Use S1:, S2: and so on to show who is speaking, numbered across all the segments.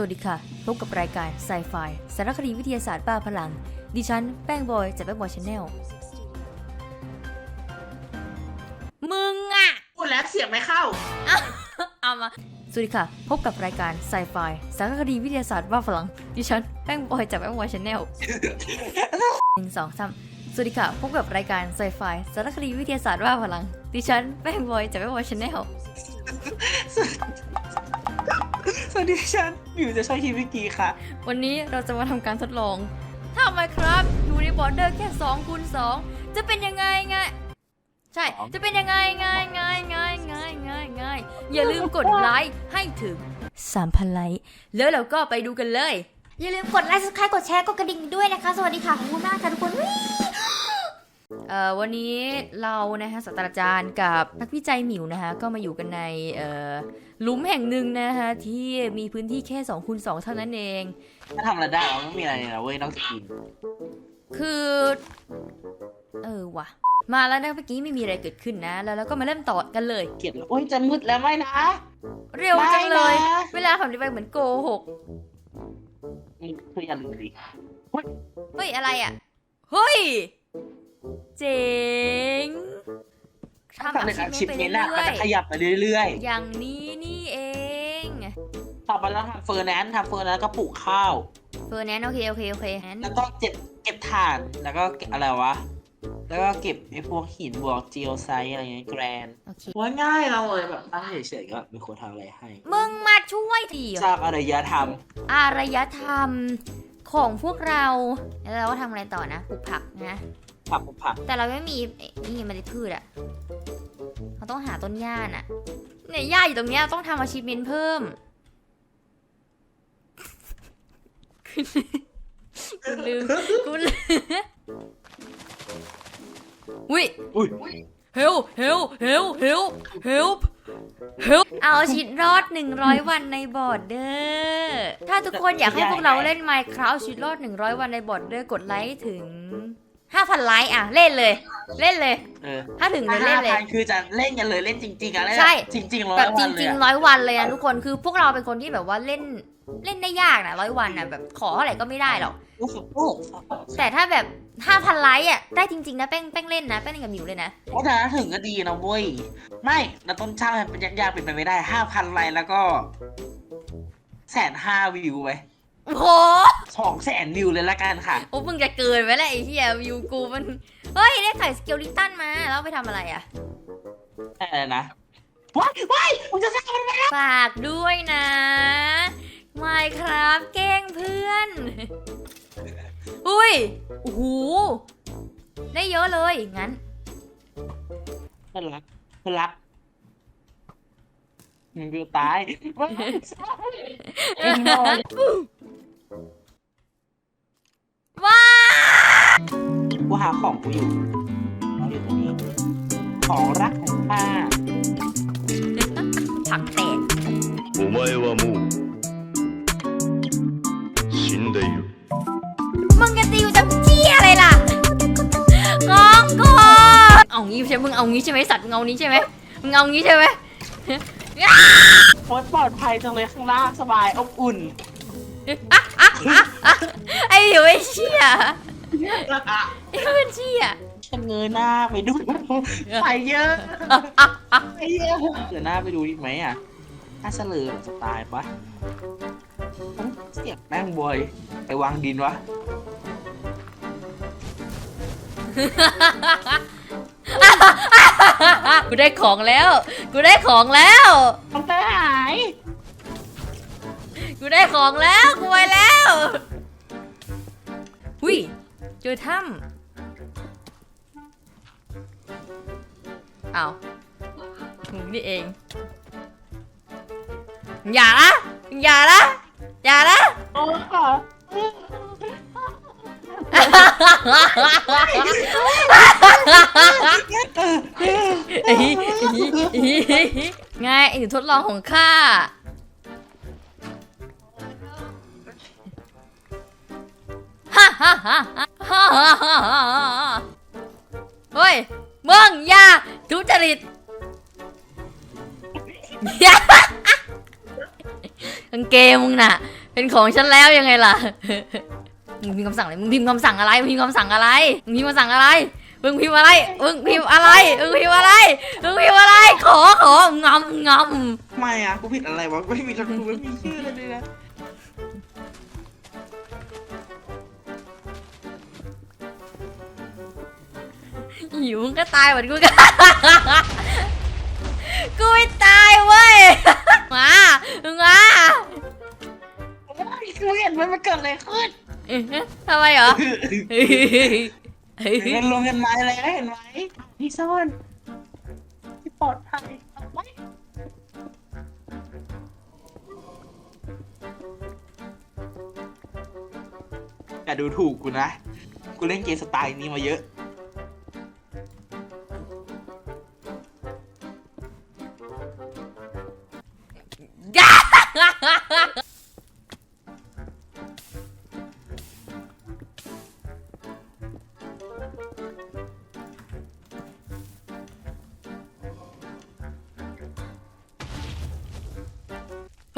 S1: สวัสดีค่ะ พบกับรายการไซไฟสารคดีวิทยาศาสตร์บ้าพลัง ดิฉัน แป้งบอย จากแป้งบอยชาแนลมึงอะ
S2: พูดแล้วเสียงไม่เข้า
S1: เอามา สวัสดีค่ะ พบกับรายการไซไฟสารคดีวิทยาศาสตร์บ้าพลัง ดิฉัน แป้งบอย จากแป้งบอยชาแนลหนึ่งสองสามสวัสดีค่ะ พบกับรายการไซไฟสารคดีวิทยาศาสตร์บ้าพลัง ดิฉัน แป้งบอย จากแป้งบอยชาแนล
S2: ส วัสดีฉันมิวจะใช้ฮิวิกีค่ะ
S1: วันนี้เราจะมาทำการทดลองถ้าไมครับอยู่ในบอร์เดอร์แค่2คูณ2จะเป็นยังไงไง ใช่
S2: สอง
S1: จะเป็นยังไงไงไงไงไงไงไงอย่าลืมกดไลค์ให้ถึง3,000ไลค์แล้วเราก็ไปดูกันเลย
S3: อย่าลืมกดไลค์ subscribe กดแชร์ กดกระดิ่งด้วยนะคะ สวัสดีค่ะ ขอบคุณมากค่ะทุกคน วิ
S1: เอ่อวันนี้เรานะฮะศาสตราจารย์กับนักวิจัยหมิวนะคะก็มาอยู่กันในเอ่อหลุมแห่งหนึ่งนะคะที่มีพื้นที่แค่2คูณ2เท่านั้นเอง
S2: ถ้าทำอะไรได้เราไม่มีอะไรเลยนะเว้ยนอกจากกิน
S1: คือ เออว่ะ มาแล้วนะเมื่อกี้ไม่มีอะไรเกิดขึ้นนะ แล้วเราก็มาเริ่มต่อกันเลย
S2: เกลียดแล้วโอ้ยจะมืดแล้วไม่นะ
S1: เร็วจังเลย
S2: ไม่นะ
S1: เวลาผ่านไปเหมือนโกหก
S2: มึงคืออย่าลืมดิ
S1: เฮ้ยอะไรอะ เฮ้ย เจ๋งทำ
S2: ทำใน
S1: อา
S2: อา
S1: ชี
S2: ชี
S1: พ
S2: พ
S1: ไป
S2: นี้
S1: เรื่
S2: น่ะมัน
S1: อย
S2: จะขยับไปเรื่อย
S1: ๆ อย่างนี้นี่เอง
S2: ๆต่อไปเราทำเฟอร์แนนซ์ทำเฟอร์แนนซ์ก็ปลูกข้าว
S1: เฟอร์แนนซ์โอเคโอเคโอเคงั้น
S2: แล้วก็เก็บเก็บถ่านแล้วก็เก็บอะไรวะ แล้วก็เก็บไอ้พวกหินบวกจีโอไซต์อะไรเงี้ยแกรน
S1: โอเค
S2: ว่าง่ายเราเลยแบบตั้งเฉยๆก็มีคนทำอะไรให้
S1: มึงมาช่วยที
S2: สร้างอารยธรรม
S1: อารยธรรมของพวกเรา แล้วเราก็ทำอะไรต่อนะปลูกผักนะ
S2: ผักปลูกผัก
S1: แต่เราไม่มีเอ๊ะนี่เมล็ดพืชอะเราต้องหาต้นหญ้าน่ะเนี่ยหญ้าอยู่ตรงเนี้ยต้องทำอาชีพเมนเพิ่มกูลืมกูลืมอุ้ย
S2: อุ้ย
S1: เฮลเฮลเฮลเฮลเฮลเฮลเอาชีวิตรอด 100 วันในบอร์ดเดอร์ถ้าทุกคนอยากให้พวกเราเล่น Minecraft ชีวิตรอด 100 วันในบอร์ดเดอร์กดไลค์ถึง 5,000ไลค์อะเล่นเลย เล่นเลย
S2: เออ
S1: ถ้าถึงจะเล่นเลย
S2: ห้าพัคือจะเล่นกันเลยเล่นจริงๆอะเล่น
S1: ใช่
S2: จริงๆร้อย
S1: แบบจ
S2: วันเล
S1: ริ
S2: ย
S1: ง
S2: อะ
S1: ๆ ร้อยวันเลยนะทุกคนคือพวกเราเป็นคนที่แบบว่าเล่นเล่นได้ยากนะร้อยวันนะแบบขอเท่าไหร่ก็ไม่ได้หรอก
S2: โอ้โหโอ้โห
S1: แต่ถ้าแบบห้าพันไลค์อะได้จริงๆนะแป้งแป้งเล่นนะแป้งเล่นกับหมิวเลยนะ
S2: โอ้แต่ถ้าถึงก็ดีนะเว้ย ไม่แล้วต้นช่างมันเป็นยากๆเป็นไปไม่ได้ห้าพันไลค์แล้วก็แสนห้าวิวไป
S1: โอ้โห
S2: สองแสนวิวเลยละกันค่ะ
S1: โอ้มึงจะเกินไปแล้วไอ้เหี้ยวิวกูมัน เฮ้ย ได้ไข่สเกลลิตันมาแล้วเอาไปทำอะไรอะ
S2: อะไรนะว้ายว้ายมึงจะสร้างมันไหม
S1: ฝากด้วยนะไม่ครับแกล้งเพื่อน อุ้ยโอ้โหได้เยอะเลย งั้น
S2: เพื่อนรักเพื่อนรักมึงวิวตายว้ายเอ็งนอน
S1: ว้า
S2: กูหาของกูอยู่เอาอยู่ตรงนี้ ของรักของข้า
S1: ผักแตก
S4: お前はもう死んでいる
S1: มึงจะติวจำเจี้ยอะไรล่ะงองก่อนเอางี้ใช่ไหมมึงเอางี้ใช่ไหมสัตว์มึงเอานี้ใช่ไหมมึงเอางี้ใช่ไหม
S2: โคตรปลอดภัยจังเลยข้างล่างสบายอบอุ่น
S1: ไอ้เดี๋ยว ไอ้เชี่ยไอ้เพื่อนเชี่ย
S2: ฉันเงยหน้าไปดูไปเยอะไปเยอะเดี๋ยวหน้าไปดูดีไหมอะถ้าเฉลยจะตายปะต้องเสียบแม่งบอยไปวางดินวะ
S1: กูได้ของแล้ว กูได้ของแล้ว
S2: ต้องเตอหาย
S1: กูได้ของแล้ว กูไปแล้ว จอถ้ำเอามึงนี่เอง อย่าละอย่าละอย่าละ
S2: โอ้ย
S1: ไงไอ้หนูทดลองของข้าฮ่าฮ่าฮ่าฮ่าฮ่าฮ่าฮ่า เฮ้ยมึงอย่าทุจริตยากางเกงมึงน่ะ เป็นของฉันแล้วยังไงล่ะ มึงพิมพ์คำสั่งอะไร มึงพิมพ์คำสั่งอะไร มึงพิมพ์คำสั่งอะไร มึงพิมพ์คำสั่งอะไร มึงพิมพ์อะไร มึงพิมพ์อะไร มึงพิมพ์อะไร มึงพิมพ์อะไร ขอของำงำ
S2: ทำไมอะกูผิดอะไรวะไม่มีกูไม่มีชื่อ
S1: หิวมึงก็ตายเหมือนกูกันกูไม่ตายเว้ยมามึงมา
S2: โอ้ยกูเห็นมันมันเกิดอะไรขึ้น
S1: เอ๊ะทำไมเหรอ
S2: เงินลงเงินไม้อะไรนะเห็นไหมที่ซ่อนที่ปลอดภัยเอาไว้อย่าดูถูกกูนะ กูเล่นเกมสไตล์นี้มาเยอะ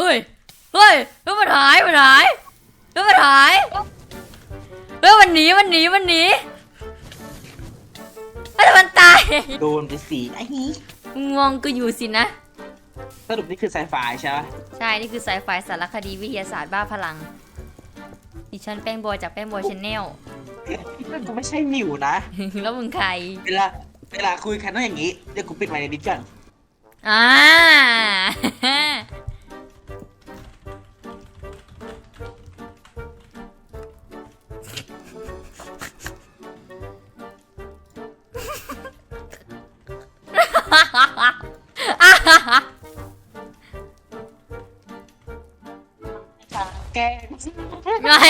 S1: เฮ้ย เฮ้ยเฮ้ยมันหายมันหายเฮ้ยมันหายเฮ้ยมันหนีมันหนีมันหนีเฮ้ยแต่มันตาย
S2: โดนไปสีไอ้นี้
S1: งงก็อยู่สินะ
S2: สรุปนี่คือไซไฟใช่ไหม
S1: ใช่ นี่คือสายไฟสารคดีวิทยาศาสตร์บ้าพลัง ดิฉันแป้งบอยจากแป้งบอยชาแนล
S2: กูไม่ใช่หมิวนะ
S1: แล้วมึงใคร
S2: เวลา เวลาคุยกันต้องอย่างนี้ เดี๋ยวกูปิดไมค์ในดิสก่อน
S1: อ่า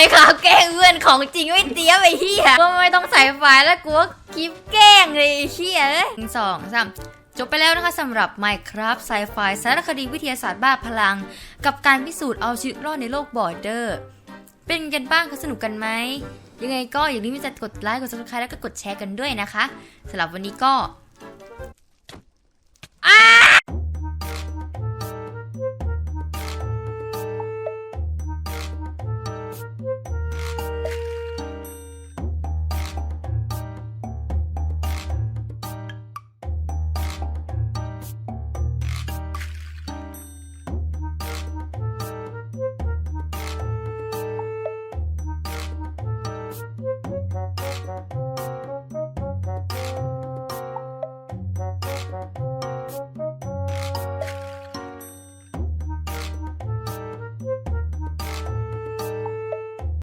S1: ไงครับแกล้งเพื่อนของจริงไม่เตี้ยไปเฮียก็ไม่ต้องใส่ไฟแล้วกูก็คลิปแกล้งเลยเฮียเอ้ยหนึ่งสองสามจบไปแล้วนะคะสำหรับ Minecraft Sci-Fi สารคดีวิทยาศาสตร์บ้าพลัง กับการพิสูจน์เอาชีวิตรอดในโลกบอร์เดอร์ เป็นกันบ้างคะสนุกกันไหม ยังไงก็อย่าลืมที่จะกดไลค์กด subscribe แล้วก็กดแชร์กันด้วยนะคะสำหรับวันนี้ก็